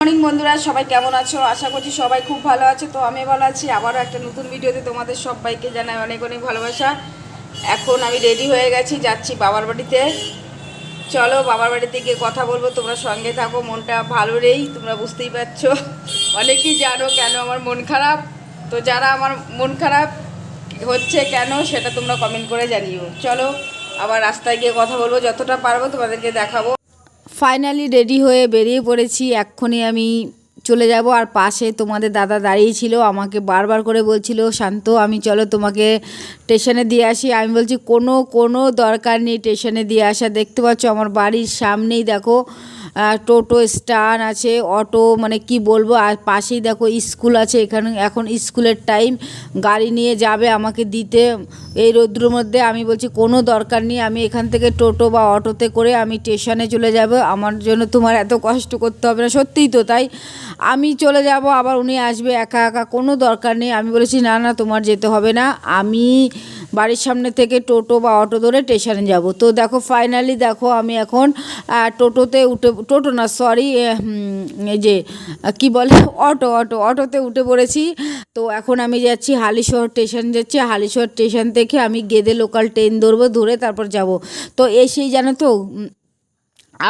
Morning বন্ধুরা, সবাই কেমন আছো? আশা করছি সবাই খুব ভালো আছে। তো আমি ভালো আছি। আবারও একটা নতুন ভিডিওতে তোমাদের সবাইকে জানাই অনেক অনেক ভালোবাসা। এখন আমি রেডি হয়ে গেছি, যাচ্ছি বাবার বাড়িতে। চলো বাবার বাড়িতে গিয়ে কথা বলব, তোমরা সঙ্গে থাকো, মনটা ভালো রেই তোমরা বুঝতেই পারছ। অনেকেই জানো কেন আমার মন খারাপ। তো যারা আমার মন খারাপ হচ্ছে কেন, সেটা তোমরা কমেন্ট করে জানিও। চলো আবার রাস্তায় গিয়ে কথা বলব, যতটা পারব তোমাদেরকে দেখাবো। ফাইনালি রেডি হয়ে বেরিয়ে পড়েছি। এক্ষুনি আমি চলে যাব আর পাশে তোমাদের দাদা দাঁড়িয়ে ছিল, আমাকে বারবার করে বলছিল, শান্ত, আমি চলো তোমাকে স্টেশনে দিয়ে আসি। আমি বলছি, কোনো কোনো দরকার নেই স্টেশনে দিয়ে আসা। দেখতে পাচ্ছ আমার বাড়ির সামনেই দেখো টোটো স্ট্যান্ড আছে, অটো মানে কি বলব, আর পাশেই দেখো স্কুল আছে, এখানে এখন স্কুলের টাইম। গাড়ি নিয়ে যাবে আমাকে দিতে এই রৌদ্রের মধ্যে। আমি বলছি, কোনো দরকার নেই, আমি এখান থেকে টোটো বা অটোতে করে আমি স্টেশনে চলে যাব। আমার জন্য তোমার এত কষ্ট করতে হবে না, সত্যিই তো তাই। আমি চলে যাব, আবার উনি আসবে একা একা, কোনো দরকার নেই। আমি বলেছি, না না, তোমার যেতে হবে না। আমি বাড়ির সামনে থেকে টোটো বা অটো ধরে স্টেশনে যাব। তো দেখো ফাইনালি দেখো, আমি এখন টোটোতে উঠে টোটো না সরি এই যে, কি বলে, অটো অটো, অটোতে উঠে পড়েছি। তো এখন আমি যাচ্ছি হালিশহর স্টেশন, যাচ্ছি হালিশহর স্টেশন থেকে আমি গেদে লোকাল ট্রেন ধরবো, ধরে তারপর যাব। তো এসেই জানো তো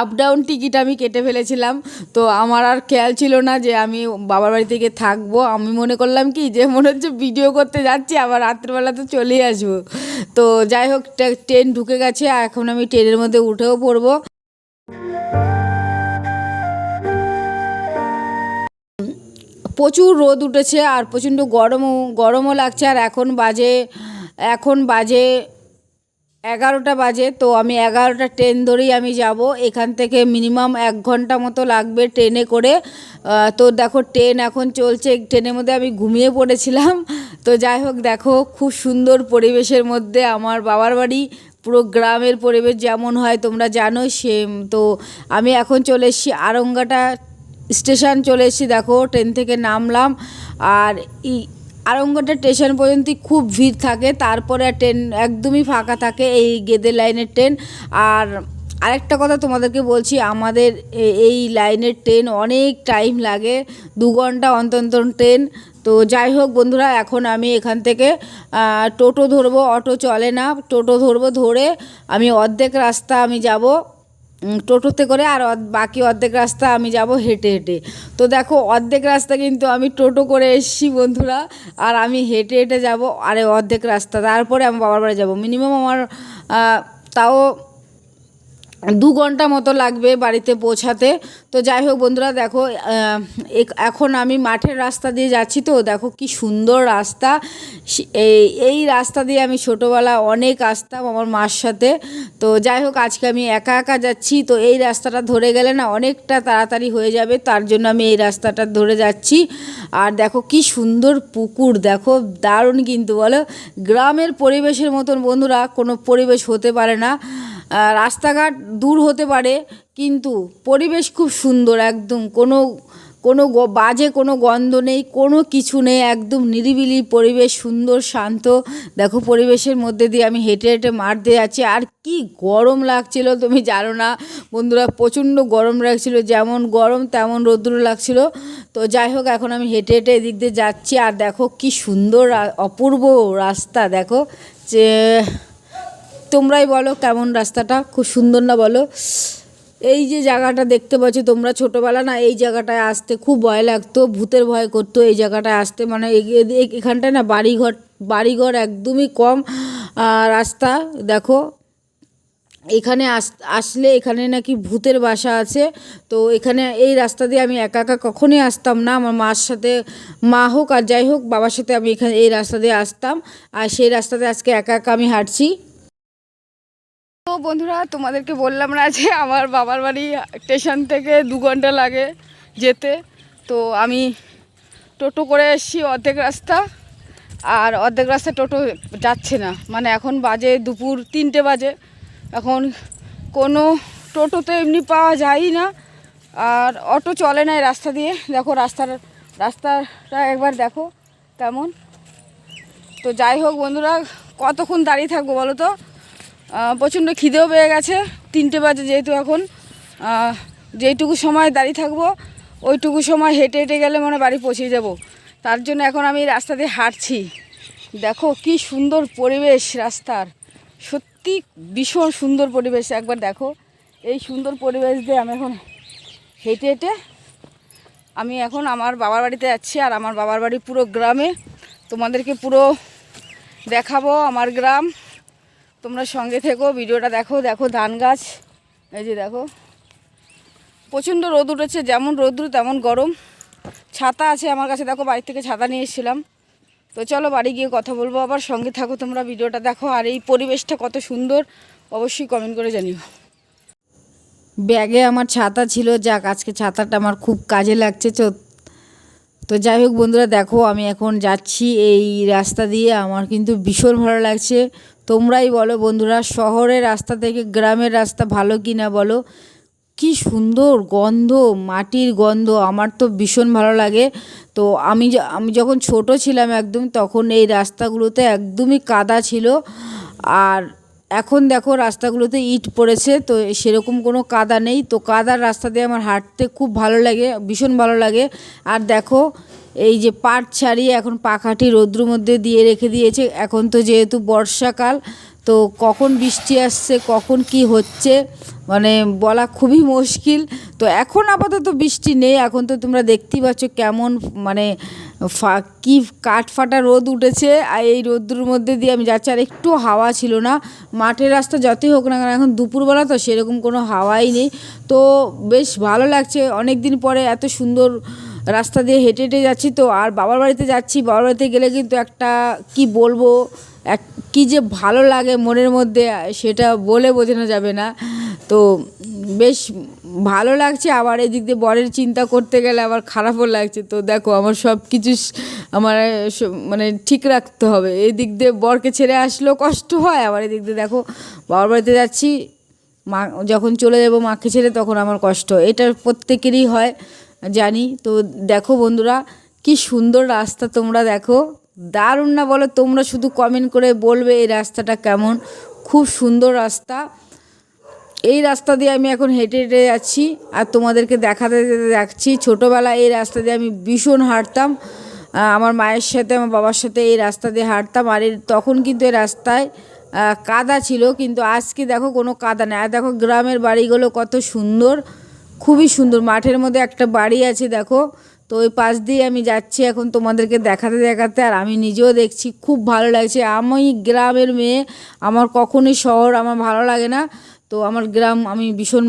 আপ ডাউন টিকিট আমি কেটে ফেলেছিলাম। তো আমার আর খেয়াল ছিল না যে আমি বাবার বাড়ি থেকে থাকব। আমি মনে করলাম কি যে মনে হচ্ছে ভিডিও করতে যাচ্ছি, আবার রাত্রেবেলা তো চলেই আসব। তো যাই হোক ট্রেন ঢুকে গেছে এখন আমি ট্রেনের মধ্যে উঠেও পড়ব। প্রচুর রোদ উঠেছে আর প্রচণ্ড গরমও গরমও লাগছে আর এখন বাজে এখন বাজে এগারোটা বাজে। তো আমি এগারোটা ট্রেন ধরেই আমি যাব। এখান থেকে মিনিমাম এক ঘণ্টা মতো লাগবে ট্রেনে করে। তো দেখো ট্রেন এখন চলছে। ট্রেনের মধ্যে আমি ঘুমিয়ে পড়েছিলাম। তো যাই হোক, দেখো খুব সুন্দর পরিবেশের মধ্যে আমার বাবার বাড়ি। পুরো গ্রামের পরিবেশ যেমন হয় তোমরা জানো সেম তো আমি এখন চলে এসেছি আরঙ্গাটা স্টেশন চলে এসেছি, দেখো ট্রেন থেকে নামলাম। আর ই আরঙ্গটা স্টেশন পর্যন্ত খুব ভিড় থাকে, তারপরে ট্রেন একদমই ফাঁকা থাকে এই গেদে লাইনের ট্রেন আর আরেকটা কথা তোমাদেরকে বলছি, আমাদের এই লাইনের ট্রেন অনেক টাইম লাগে, দু ঘণ্টা অন্তর ট্রেন তো যাই হোক বন্ধুরা, এখন আমি এখান থেকে টোটো ধরবো, অটো চলে না, টোটো ধরবো ধরে আমি অর্ধেক রাস্তা আমি যাব। টোটোতে করে আর বাকি অর্ধেক রাস্তা আমি যাব হেঁটে হেঁটে। তো দেখো, অর্ধেক রাস্তা কিন্তু আমি টোটো করে এসেছি বন্ধুরা, আর আমি হেঁটে হেঁটে যাব আরে অর্ধেক রাস্তা। তারপরে আমি বাবার বাড়ি যাব। মিনিমাম আমার তাও দু ঘণ্টা মতো লাগবে বাড়িতে পৌঁছাতে। তো যাই হোক বন্ধুরা, দেখো এখন আমি মাঠের রাস্তা দিয়ে যাচ্ছি তো, দেখো কি সুন্দর রাস্তা। এই এই রাস্তা দিয়ে আমি ছোটোবেলা অনেক আসতাম আমার মার সাথে। তো যাই হোক, আজকে আমি একা একা যাচ্ছি। তো এই রাস্তাটা ধরে গেলে না অনেকটা তাড়াতাড়ি হয়ে যাবে, তার জন্য আমি এই রাস্তাটা ধরে যাচ্ছি। আর দেখো কি সুন্দর পুকুর, দেখো দারুণ কিন্তু বলো। গ্রামের পরিবেশের মতন বন্ধুরা, কোনো পরিবেশ হতে পারে না। রাস্তাঘাট দূর হতে পারে, কিন্তু পরিবেশ খুব সুন্দর একদম। কোনো কোনো বাজে কোনো গন্ধ নেই, কোনো কিছু নেই, একদম নিরিবিলি পরিবেশ, সুন্দর, শান্ত। দেখো পরিবেশের মধ্যে দিয়ে আমি হেঁটে হেঁটে মাঠ দিয়ে যাচ্ছি। আর কি গরম লাগছিল তুমি জানো না। বন্ধুরা, প্রচণ্ড গরম লাগছিল, যেমন গরম তেমন রৌদ্র লাগছিল। তো যাই হোক, এখন আমি হেঁটে হেঁটে এদিক দিয়ে যাচ্ছি। আর দেখো কি সুন্দর, অপূর্ব রাস্তা, দেখো যে তোমরাই বলো কেমন রাস্তাটা, খুব সুন্দর না বলো? এই যে জায়গাটা দেখতে পাচ্ছ তোমরা ছোটোবেলা না, এই জায়গাটায় আসতে খুব ভয় লাগতো, ভূতের ভয় করতো এই জায়গাটায় আসতে। মানে এখানটায় না বাড়িঘর বাড়িঘর একদমই কম। রাস্তা দেখো, এখানে আস, আসলে এখানে নাকি ভূতের বাসা আছে। তো এখানে এই রাস্তা দিয়ে আমি একা একা কখনোই আসতাম না। আমার মার সাথে, মা হোক আর যাই হোক, বাবার সাথে আমি এখানে এই রাস্তা দিয়ে আসতাম। আর সেই রাস্তাতে আজকে একা একা আমি হাঁটছি। তো বন্ধুরা, তোমাদেরকে বললাম না যে আমার বাবার বাড়ি স্টেশন থেকে দু ঘণ্টা লাগে যেতে। তো আমি টোটো করে এসেছি অর্ধেক রাস্তা, আর অর্ধেক রাস্তা টোটো যাচ্ছে না। মানে এখন বাজে দুপুর তিনটে বাজে। এখন কোনো টোটো তো এমনি পাওয়া যায়ই না, আর অটো চলে না এই রাস্তা দিয়ে। দেখো রাস্তার, রাস্তাটা একবার দেখো তেমন তো যাই হোক বন্ধুরা, কতক্ষণ দাঁড়িয়ে থাকব বলো তো? প্রচণ্ড খিদেও পেয়ে গেছে। তিনটে বাজে যেহেতু এখন। যেইটুকু সময় দাঁড়িয়ে থাকব, ওইটুকু সময় হেঁটে হেঁটে গেলে মনে বাড়ি পৌঁছে যাব। তার জন্য এখন আমি রাস্তা দিয়ে হাঁটছি। দেখো কি সুন্দর পরিবেশ রাস্তার। সত্যি ভীষণ সুন্দর পরিবেশ, একবার দেখো। এই সুন্দর পরিবেশ দিয়ে আমি এখন হেঁটে হেঁটে আমি এখন আমার বাবার বাড়িতে যাচ্ছি আর আমার বাবার বাড়ি পুরো গ্রামে। তোমাদেরকে পুরো দেখাবো আমার গ্রাম। তোমরা সঙ্গে থেকো, ভিডিওটা দেখো দেখো ধান গাছ। এই যে দেখো। প্রচণ্ড রোদ উঠেছে, যেমন রোদ্রু তেমন গরম। ছাতা আছে আমার কাছে, দেখো বাড়ি থেকে ছাতা নিয়ে এসেছিলাম। তো চলো বাড়ি গিয়ে কথা বলব আবার, সঙ্গে থাকো তোমরা, ভিডিওটা দেখো। আর এই পরিবেশটা কত সুন্দর, অবশ্যই কমেন্ট করে জানিও। ব্যাগে আমার ছাতা ছিল, যাক, আজকে ছাতাটা আমার খুব কাজে লাগছে তো তো যাই হোক বন্ধুরা, দেখো আমি এখন যাচ্ছি এই রাস্তা দিয়ে। আমার কিন্তু ভীষণ ভালো লাগছে। তোমরাই বলো বন্ধুরা, শহরের রাস্তা থেকে গ্রামের রাস্তা ভালো কি না বলো? কি সুন্দর গন্ধ, মাটির গন্ধ, আমার তো ভীষণ ভালো লাগে। তো আমি আমি যখন ছোট ছিলাম একদম, তখন এই রাস্তাগুলোতে একদমই কাদা ছিল। আর এখন দেখো রাস্তাগুলোতে ইট পড়েছে, তো সেরকম কোনো কাদা নেই। তো কাদার রাস্তা দিয়ে আমার হাঁটতে খুব ভালো লাগে, ভীষণ ভালো লাগে। আর দেখো, এই যে পাট ছাড়িয়ে এখন পাখাটি রৌদ্র মধ্যে দিয়ে রেখে দিয়েছে। এখন তো যেহেতু বর্ষাকাল, তো কখন বৃষ্টি আসছে, কখন কি হচ্ছে মানে বলা খুবই মুশকিল। তো এখন আপাতত বৃষ্টি নেই, এখন তো তোমরা দেখতেই পাচ্ছ কেমন মানে কি কাঠ ফাটা রোদ উঠেছে, আর এই রোদ্রুর মধ্যে দিয়ে আমি যাচ্ছি, আর একটু হাওয়া ছিল না। মাঠের রাস্তা যতই হোক না কেন, এখন দুপুরবেলা তো সেরকম কোনো হাওয়াই নেই। তো বেশ ভালো লাগছে অনেক দিন পরে এত সুন্দর রাস্তা দিয়ে হেঁটে হেঁটে যাচ্ছি। তো আর বাবার বাড়িতে যাচ্ছি, বাবার বাড়িতে গেলে কিন্তু একটা, কি বলব, এক কী যে ভালো লাগে মনের মধ্যে, সেটা বলে বোঝানো যাবে না। তো বেশ ভালো লাগছে, আবার এদিক দিয়ে বরের চিন্তা করতে গেলে আবার খারাপও লাগছে। তো দেখো, আমার সব কিছু আমার মানে ঠিক রাখতে হবে। এদিক দিয়ে বরকে ছেড়ে আসলেও কষ্ট হয়, আবার এদিক দিয়ে দেখো, বাবার বাড়িতে যাচ্ছি, মা, যখন চলে যাব মাকে ছেড়ে, তখন আমার কষ্ট। এটা প্রত্যেকেরই হয়, জানি। তো দেখো বন্ধুরা, কি সুন্দর রাস্তা তোমরা দেখো। দারুণ না বলো? তোমরা শুধু কমেন্ট করে বলবে এই রাস্তাটা কেমন। খুব সুন্দর রাস্তা। এই রাস্তা দিয়ে আমি এখন হেঁটে হেঁটে যাচ্ছি আর তোমাদেরকে দেখাতে দেখছি ছোটোবেলায় এই রাস্তা দিয়ে আমি ভীষণ হাঁটতাম। আমার মায়ের সাথে, আমার বাবার সাথে এই রাস্তা দিয়ে হাঁটতাম। আর তখন কিন্তু এই রাস্তায় কাদা ছিল। কিন্তু আজকে দেখো কোনো কাদা নেই। আর দেখো গ্রামের বাড়িগুলো কত সুন্দর। খুবই সুন্দর। মাঠের মধ্যে একটা বাড়ি আছে, দেখো। তো ওই পাশ দিয়ে আমি যাচ্ছি এখন তোমাদেরকে দেখাতে দেখাতে, আর আমি নিজেও দেখছি খুব ভালো লাগছে। আমি গ্রামের মেয়ে, আমার কখনোই শহর আমার ভালো লাগে না। তো আমার গ্রাম, আমি ভীষণ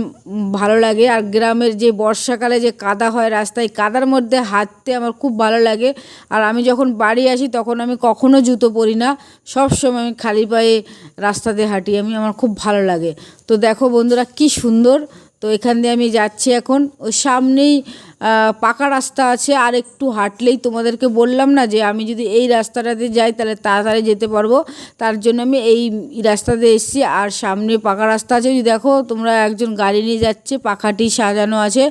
ভালো লাগে। আর গ্রামের যে বর্ষাকালে যে কাদা হয় রাস্তায় কাদার মধ্যে হাঁটতে আমার খুব ভালো লাগে। আর আমি যখন বাড়ি আসি, তখন আমি কখনো জুতো পরি না। সব সময় আমি খালি পায়ে রাস্তাতে হাঁটি, আমি, আমার খুব ভালো লাগে। তো দেখো বন্ধুরা, কি সুন্দর। তো এখান দিয়ে আমি যাচ্ছি এখন। ওই সামনেই পাকা রাস্তা আছে। আর একটু হাঁটলেই তোমাদেরকে বললাম না যে আমি যদি এই রাস্তাটাতে যাই তাহলে তাড়াতাড়ি যেতে পারব। তার জন্য আমি এই রাস্তাতে এসেছি। আর সামনে পাকা রাস্তা আছে। যদি দেখো, তোমরা একজন গাড়ি নিয়ে যাচ্ছে, পাখাটি সাজানো আছে।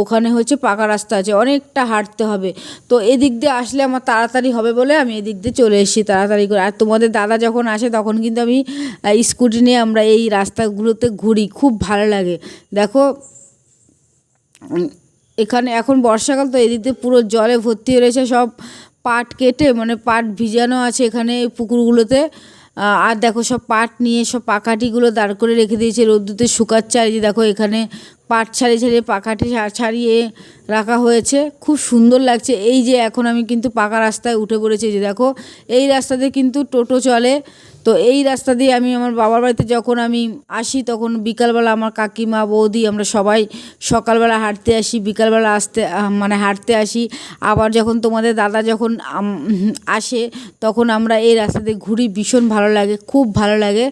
ওখানে হচ্ছে পাকা রাস্তা আছে। অনেকটা হাঁটতে হবে। তো এদিক দিয়ে আসলে আমার তাড়াতাড়ি হবে বলে আমি এদিক দিয়ে চলে এসেছি তাড়াতাড়ি করে। আর তোমাদের দাদা যখন আসে, তখন কিন্তু আমি স্কুটি নিয়ে আমরা এই রাস্তাগুলোতে ঘুরি। খুব ভালো লাগে। দেখো এখানে এখন বর্ষাকাল তো এদিকে পুরো জলে ভর্তি হয়ে রয়েছে, সব পাট কেটে মানে পাট ভিজানো আছে এখানে পুকুরগুলোতে। আর দেখো সব পাট নিয়ে সব পাকাটিগুলো দাঁড় করে রেখে দিয়েছে রোদ্দুতে শুকাচ্ছে আর যে দেখো এখানে পাট ছাড়িয়ে ছাড়িয়ে পাকাটি ছা- ছাড়িয়ে রাখা হয়েছে। খুব সুন্দর লাগছে। এই যে এখন আমি কিন্তু পাকা রাস্তায় উঠে পড়েছি যে দেখো, এই রাস্তাতে কিন্তু টোটো চলে। তো এই রাস্তা দিয়ে আমি আমার বাবার বাড়িতে যখন আমি আসি, তখন বিকালবেলা আমার কাকিমা, বৌদি, আমরা সবাই সকালবেলা হাঁটতে আসি, বিকালবেলা আসতে মানে হাঁটতে আসি। আবার যখন তোমাদের দাদা যখন আসে, তখন আমরা এই রাস্তা দিয়ে ঘুরি, ভীষণ ভালো লাগে, খুব ভালো লাগে।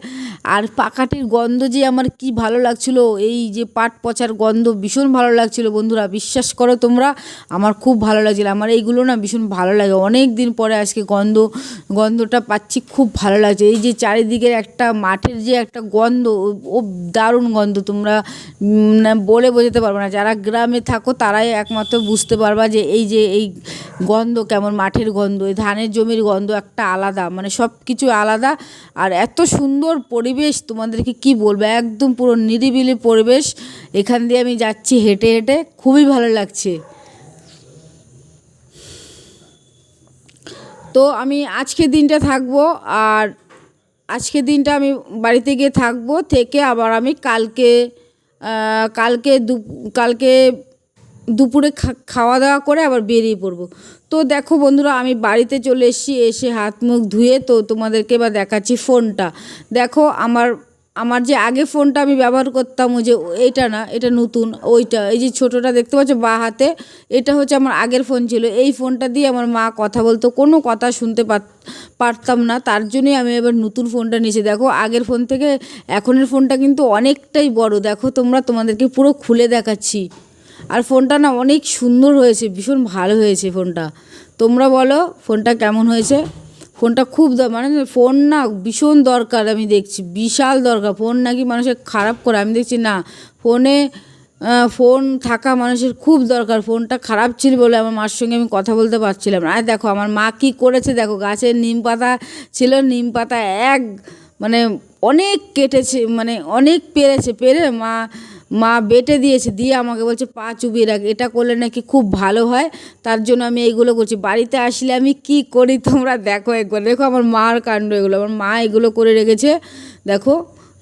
আর পাকাটির গন্ধ যে আমার কি ভালো লাগছিল, এই যে পাট পচার গন্ধ ভীষণ ভালো লাগছিল বন্ধুরা, বিশ্বাস করো তোমরা, আমার খুব ভালো লাগছিল। আমার এইগুলো না ভীষণ ভালো লাগে। অনেক দিন পরে আজকে গন্ধ, গন্ধটা পাচ্ছি, খুব ভালো লাগছে। এই যে চারিদিকের একটা মাঠের যে একটা গন্ধ, ও দারুণ গন্ধ। তোমরা বলে বোঝাতে পারব না। যারা গ্রামে থাকো, তারাই একমাত্র বুঝতে পারবা যে এই যে এই গন্ধ কেমন, মাঠের গন্ধ, এই ধানের জমির গন্ধ একটা আলাদা। মানে সব কিছু আলাদা। আর এত সুন্দর পরিবেশ, তোমাদেরকে কি বলব? একদম পুরো নিরিবিলি পরিবেশ। এখান দিয়ে আমি যাচ্ছি হেঁটে হেঁটে। খুবই ভালো লাগছে। তো আমি আজকে দিনটা থাকব। আর আজকে দিনটা আমি বাড়িতে গিয়ে থাকব, থেকে আবার আমি কালকে কালকে দু, কালকে দুপুরে খাওয়া দাওয়া করে আবার বেরিয়ে পড়ব। তো দেখো বন্ধুরা, আমি বাড়িতে চলে এসেছি, এসে হাত মুখ ধুয়ে তো তোমাদেরকে এবার দেখাচ্ছি ফোনটা। দেখো আমার আমার যে আগে ফোনটা আমি ব্যবহার করতাম, ওই যে এইটা না, এটা নতুন, ওইটা, এই যে ছোটোটা দেখতে পাচ্ছ বা হাতে, এটা হচ্ছে আমার আগের ফোন ছিল। এই ফোনটা দিয়ে আমার মা কথা বলতো, কোনো কথা শুনতে পারতাম না, তার জন্যই আমি এবার নতুন ফোনটা নিয়েছি। দেখো, আগের ফোন থেকে এখনের ফোনটা কিন্তু অনেকটাই বড়। দেখো তোমরা, তোমাদেরকে পুরো খুলে দেখাচ্ছি। আর ফোনটা না অনেক সুন্দর হয়েছে, ভীষণ ভালো হয়েছে ফোনটা। তোমরা বলো, ফোনটা কেমন হয়েছে? ফোনটা খুব মানে ফোন না ভীষণ দরকার আমি দেখছি, বিশাল দরকার। ফোন নাকি মানুষের খারাপ করে, আমি দেখছি না, ফোনে ফোন থাকা মানুষের খুব দরকার। ফোনটা খারাপ ছিল বলে আমার মার সঙ্গে আমি কথা বলতে পারছিলাম না। আর দেখো, আমার মা কী করেছে দেখো, গাছের নিম পাতা ছিল, নিম পাতা এক মানে অনেক কেটেছে মানে অনেক পেরেছে, পেরে মা মা বেটে দিয়েছে, দিয়ে আমাকে বলছে, পা চুবিয়ে রাখ। এটা করলে নাকি খুব ভালো হয়। তার জন্য আমি এইগুলো করছি। বাড়িতে আসলে আমি কি করি তোমরা দেখো একবার। দেখো আমার মার কাণ্ড এগুলো। আমার মা এগুলো করে রেখেছে। দেখো,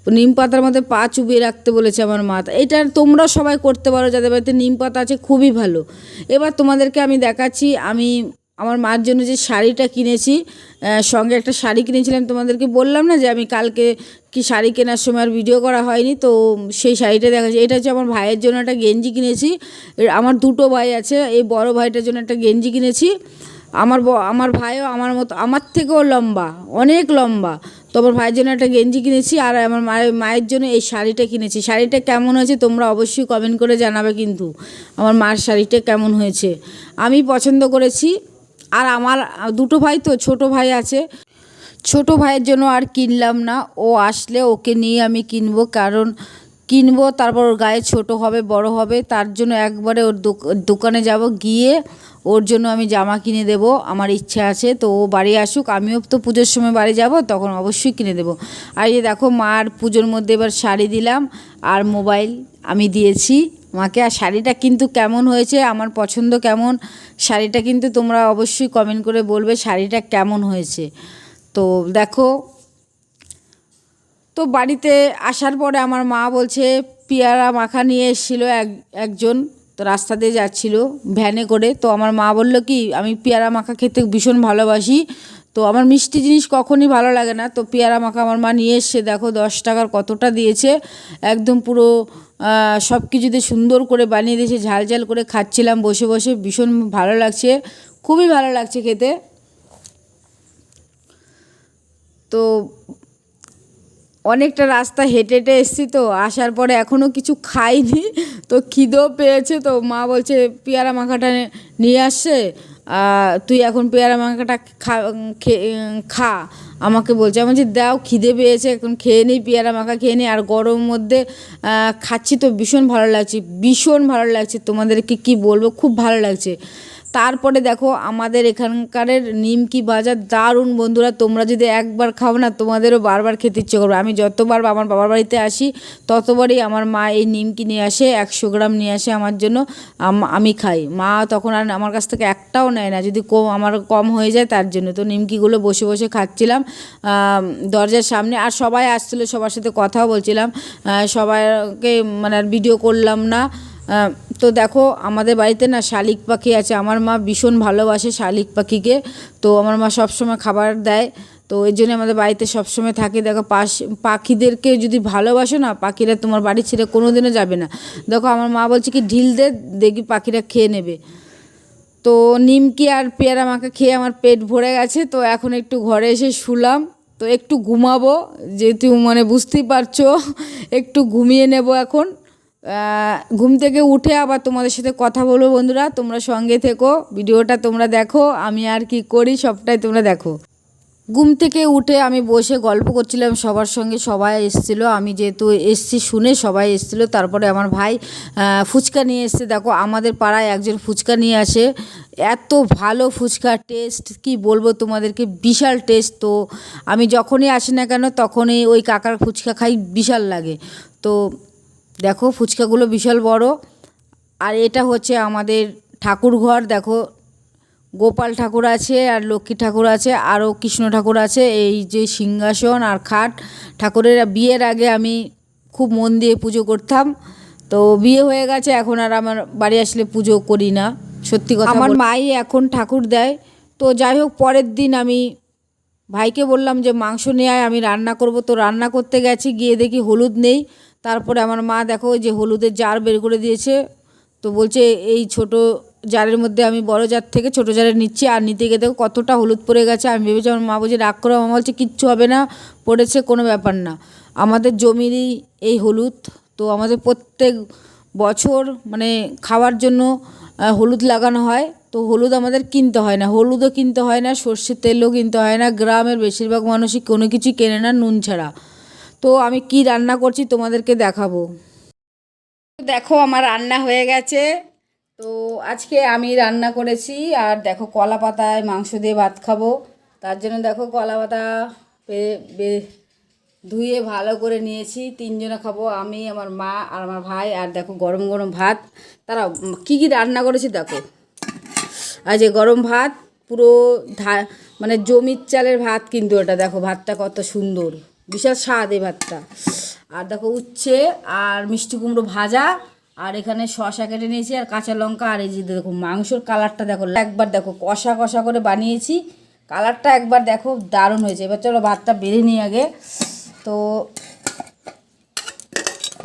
নিম পাতার মধ্যে পা চুবিয়ে রাখতে বলেছে আমার মা। এটা তোমরা সবাই করতে পারো, যাদের বাড়িতে নিম পাতা আছে, খুবই ভালো। এবার তোমাদেরকে আমি দেখাচ্ছি, আমি আমার মার জন্য যে শাড়িটা কিনেছি সঙ্গে একটা শাড়ি কিনেছিলাম, তোমাদেরকে বললাম না যে আমি কালকে কি শাড়ি কেনার সময় আর ভিডিও করা হয়নি, তো সেই শাড়িটা দেখাচ্ছি এটা হচ্ছে আমার ভাইয়ের জন্য একটা গেঞ্জি কিনেছি। আমার দুটো ভাই আছে, এই বড় ভাইটার জন্য একটা গেঞ্জি কিনেছি। আমার আমার ভাইও আমার মতো, আমার থেকেও লম্বা, অনেক লম্বা। তো আমার ভাইয়ের জন্য একটা গেঞ্জি কিনেছি আর আমার মায়ের মায়ের জন্য এই শাড়িটা কিনেছি। শাড়িটা কেমন হয়েছে তোমরা অবশ্যই কমেন্ট করে জানাবে কিন্তু, আমার মার শাড়িটা কেমন হয়েছে। আমি পছন্দ করেছি আর আমার দুটো ভাই তো, ছোট ভাই আছে। ছোট ভাইয়ের জন্য আর কিনলাম না। ও আসলে ওকে নিয়ে আমি কিনবো, কারণ কিনবো, তারপর ওর গায়ে ছোট হবে, বড় হবে, তার জন্য একবারে ওর দোকানে যাব, গিয়ে ওর জন্য আমি জামা কিনে দেব, আমার ইচ্ছা আছে। তো ও বাড়ি আসুক, আমিও তো পুজোর সময় বাড়ি যাব, তখন অবশ্যই কিনে দেবো। আর এই দেখো, মার পুজোর মধ্যে এবার শাড়ি দিলাম, আর মোবাইল আমি দিয়েছি। মাকে, আর শাড়িটা কিন্তু কেমন হয়েছে? আমার পছন্দ কেমন? শাড়িটা কিন্তু তোমরা অবশ্যই কমেন্ট করে বলবে শাড়িটা কেমন হয়েছে। তো দেখো, তো বাড়িতে আসার পরে আমার মা বলছে, পেয়ারা মাখা নিয়ে এসেছিল এক, একজন, তো রাস্তা দিয়ে যাচ্ছিল ভ্যানে করে। তো আমার মা বলল কি, আমি পেয়ারা মাখা খেতে ভীষণ ভালোবাসি তো আমার মিষ্টি জিনিস কখনই ভালো লাগে না। তো পেয়ারা মাখা আমার মা নিয়ে এসছে, দেখো দশ টাকার কতটা দিয়েছে। একদম পুরো সব কিছুতে সুন্দর করে বানিয়ে দিয়েছে, ঝাল ঝাল করে খাচ্ছিলাম, বসে বসে ভীষণ ভালো লাগছে, খুবই ভালো লাগছে খেতে। তো অনেকটা রাস্তা হেঁটে হেঁটে এসেছি তো, আসার পরে এখনও কিছু খাইনি। তো খিদেও পেয়েছে, তো মা বলছে, পেয়ারা মাখাটা নিয়ে আসছে? তুই এখন পেয়ারা মাখাটা খা, খে- আমাকে বলছে, আমি বলছি, দাও, খিদে পেয়েছে, এখন খেয়ে নিই, পেয়ারা মাখা খেয়ে নিই, আর গরমের মধ্যে খাচ্ছি তো ভীষণ ভালো লাগছে, ভীষণ ভালো লাগছে, তোমাদেরকে কি বলব, খুব ভালো লাগছে। তারপরে দেখো আমাদের এখানকারের নিমকি বাজার দারুণ বন্ধুরা, তোমরা যদি একবার খাও না, তোমাদেরও বারবার খেতে ইচ্ছে করবে। আমি যতবার আমার বাবার বাড়িতে আসি, ততবারই আমার মা এই নিমকি নিয়ে আসে, একশো গ্রাম নিয়ে আসে আমার জন্য, আমি খাই। মা তখন আর আমার কাছ থেকে একটাও নেয় না, যদি কম, আমার কম হয়ে যায় তার জন্য। তো নিমকিগুলো বসে বসে খাচ্ছিলাম দরজার সামনে, আর সবাই আসছিল, সবার সাথে কথাও বলছিলাম সবাইকে মানে আর ভিডিও করলাম না তো দেখো, আমাদের বাড়িতে না শালিক পাখি আছে। আমার মা ভীষণ ভালোবাসে শালিক পাখিকে। তো আমার মা সবসময় খাবার দেয়। তো এই জন্য আমাদের বাড়িতে সবসময় থাকে। দেখো, পাশ পাখিদেরকে যদি ভালোবাসো না, পাখিরা তোমার বাড়ি ছেড়ে কোনো দিনও যাবে না। দেখো, আমার মা বলছে কি, ঢিল দে, দেখবি পাখিরা খেয়ে নেবে। তো নিমকি আর পেয়ারা মাখা খেয়ে আমার পেট ভরে গেছে। তো এখন একটু ঘরে এসে শুলাম। তো একটু ঘুমাবো, যেহেতু মানে বুঝতেই পারছ, একটু ঘুমিয়ে নেব এখন। ঘুম থেকে উঠে আবার তোমাদের সাথে কথা বলব বন্ধুরা। তোমরা সঙ্গে থেকো, ভিডিওটা তোমরা দেখো, আমি আর কি করি সবটাই তোমরা দেখো। ঘুম থেকে উঠে আমি বসে গল্প করছিলাম, সবার সঙ্গে সবাই এসেছিল। আমি যেহেতু এসছি শুনে সবাই এসেছিল, তারপরে আমার ভাই ফুচকা নিয়ে এসছে। দেখো, আমাদের পাড়ায় একজন ফুচকা নিয়ে আসে। এত ভালো ফুচকা টেস্ট কি বলব তোমাদেরকে, বিশাল টেস্ট তো। আমি যখনই আসি না কেন, তখনই ওই কাকার ফুচকা খাই, বিশাল লাগে। তো দেখো ফুচকাগুলো বিশাল বড়। আর এটা হচ্ছে আমাদের ঠাকুর ঘর দেখো। গোপাল ঠাকুর আছে আর লক্ষ্মী ঠাকুর আছে আরও কৃষ্ণ ঠাকুর আছে। এই যে সিংহাসন আর খাট ঠাকুরের বিয়ের আগে আমি খুব মন দিয়ে পুজো করতাম। তো বিয়ে হয়ে গেছে এখন আর আমার বাড়ি আসলে পুজো করি না। সত্যি কথা আমার মাই এখন ঠাকুর দেয়। তো যাই হোক পরের দিন আমি ভাইকে বললাম যে মাংস নিয়ে আমি রান্না করব। তো রান্না করতে গেছি গিয়ে দেখি হলুদ নেই। তারপরে আমার মা দেখো যে হলুদের জার বের করে দিয়েছে, তো বলছে এই ছোট জারের মধ্যে আমি বড় জার থেকে ছোট জারে নিচ্ছি, আর নিতে গিয়ে দেখো কতটা হলুদ পড়ে গেছে। আমি ভেবেছি আমার মা বলছে, রাগ করে, আমার বলছে, কিচ্ছু হবে না, পড়েছে, কোনো ব্যাপার না। আমাদের জমিরই এই হলুদ, তো আমাদের প্রত্যেক বছর মানে খাওয়ার জন্য হলুদ লাগানো হয়। তো হলুদ আমাদের কিনতে হয় না, হলুদও কিনতে হয় না, সর্ষের তেলও কিনতে হয় না, গ্রামের বেশিরভাগ মানুষই কোনো কিছুই কেনে না নুন ছাড়া। তো আমি কি রান্না করছি তোমাদেরকে দেখাবো। দেখো আমার রান্না হয়ে গেছে। তো আজকে আমি রান্না করেছি, আর দেখো কলা পাতায় মাংস দিয়ে ভাত খাব। তার জন্য দেখো কলা পাতা ধুয়ে ভালো করে নিয়েছি। তিনজনে খাব, আমি, আমার মা, আর আমার ভাই, আর দেখো গরম গরম ভাত। তারা কী কী রান্না করেছি দেখো। যে গরম ভাত, পুরো ধা মানে জমির চালের ভাত কিন্তু এটা, দেখো ভাতটা কত সুন্দর। বিশাল স্বাদ এই ভাতটা। আর দেখো উচ্ছে আর মিষ্টি কুমড়ো ভাজা আর এখানে শশা কেটে নিয়েছি আর কাঁচা লঙ্কা আর এই যে দেখো মাংসর কালারটা দেখো একবার দেখো কষা কষা করে বানিয়েছি। কালারটা একবার দেখো দারুণ হয়েছে। এবার চলো ভাতটা বেড়ে নিই আগে। তো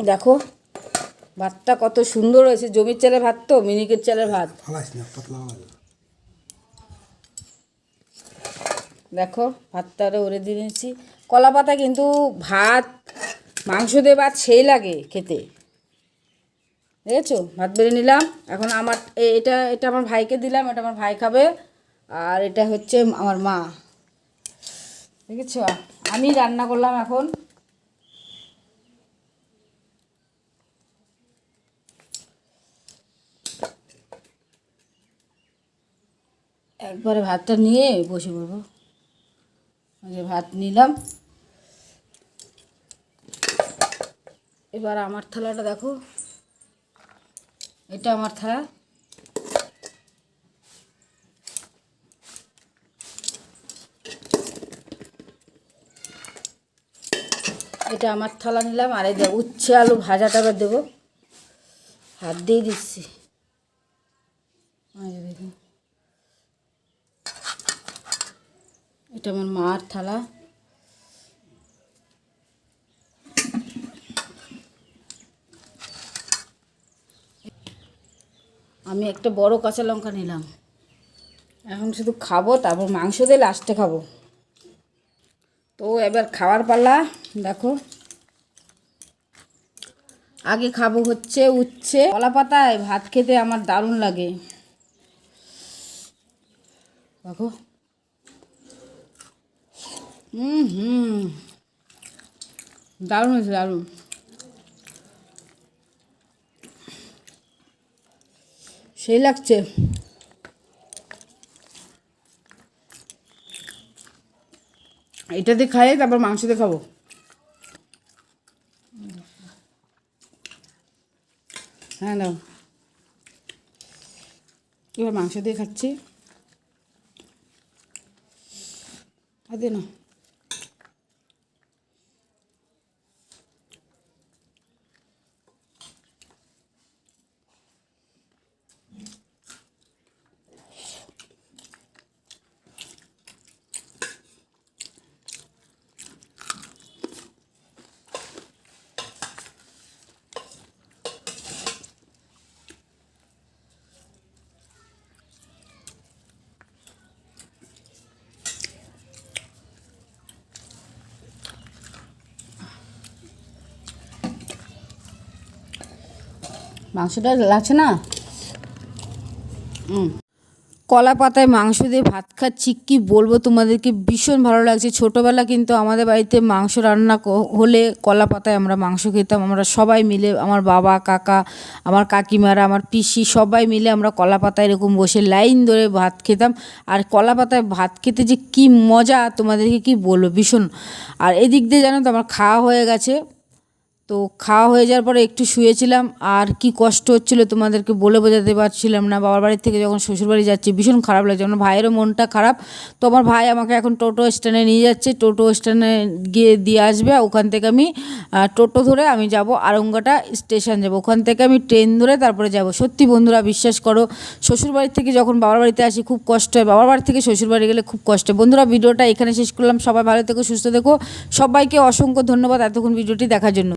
দেখো ভাতটা কত সুন্দর হয়েছে। জমির চালের ভাত তো মিনিকের চালের ভাত। দেখো ভাতটা ওরে দিয়ে নিয়েছি। কলা পাতা কিন্তু ভাত, মাংস দিয়ে ভাত সেই লাগে খেতে। দেখেছ? ভাত বেড়ে নিলাম। এখন আমার এটা এটা আমার ভাইকে দিলাম, এটা আমার ভাই খাবে। আর এটা হচ্ছে আমার মা। দেখেছ? আমি রান্না করলাম এখন। একবারে ভাতটা নিয়ে বসে পড়ব। যে ভাত নিলাম। এবার আমার থালাটা দেখো। এটা আমার থালা। এটা আমার থালা নিলাম। আর এই উচ্ছে আলু ভাজাটা এবার দেবো। হাত দিয়ে দিচ্ছি। দেখুন। এটা আমার মার থালা। আমি একটা বড় কাঁচা লঙ্কা নিলাম। এখন শুধু খাব, তারপর মাংস দিয়ে লাস্টে খাব। তো এবার খাওয়ার পালা, দেখো। আগে খাব হচ্ছে উচ্ছে, কলা পাতায় ভাত খেতে আমার দারুণ লাগে। দেখো। হুম দারুণ হয়েছে দারুণ সেই লাগছে এটা দিয়ে খাই তারপর মাংস দিয়ে খাব। হ্যাঁ দাও এবার মাংস দিয়ে খাচ্ছি। আর না মাংসটা লাগছে না? কলা পাতায় মাংস দিয়ে ভাত খাচ্ছি, কি বলব তোমাদেরকে? ভীষণ ভালো লাগছে। ছোটোবেলা কিন্তু আমাদের বাড়িতে মাংস রান্না হলে কলা পাতায় আমরা মাংস খেতাম। আমরা সবাই মিলে, আমার বাবা, কাকা, আমার কাকিমারা, আমার পিসি, সবাই মিলে আমরা কলা পাতায় এরকম বসে লাইন ধরে ভাত খেতাম। আর কলা পাতায় ভাত খেতে যে কি মজা, তোমাদেরকে কি বলব? ভীষণ। আর এদিক দিয়ে জানো তো আমার খাওয়া হয়ে গেছে। তো খাওয়া হয়ে যাওয়ার পরে একটু শুয়েছিলাম, আর কি কষ্ট হচ্ছিল তোমাদেরকে বলে বোঝাতে পারছিলাম না। বাবার বাড়ির থেকে যখন শ্বশুরবাড়ি যাচ্ছি, ভীষণ খারাপ লাগছে। আমার ভাইয়েরও মনটা খারাপ। তো আমার ভাই আমাকে এখন টোটো স্ট্যান্ডে নিয়ে যাচ্ছে। টোটো স্ট্যান্ডে গিয়ে দিয়ে আসবে, ওখান থেকে আমি টোটো ধরে আমি যাব আরঙ্গাটা স্টেশন যাব। ওখান থেকে আমি ট্রেন ধরে তারপরে যাব। সত্যি বন্ধুরা, বিশ্বাস করো শ্বশুরবাড়ির থেকে যখন বাবার বাড়িতে আসি, খুব কষ্ট হয়। বাবার বাড়ি থেকে শ্বশুরবাড়ি গেলে খুব কষ্ট বন্ধুরা, ভিডিওটা এখানে শেষ করলাম। সবাই ভালো থেকো, সুস্থ থেকো। সবাইকে অসংখ্য ধন্যবাদ এতক্ষণ ভিডিওটি দেখার জন্য।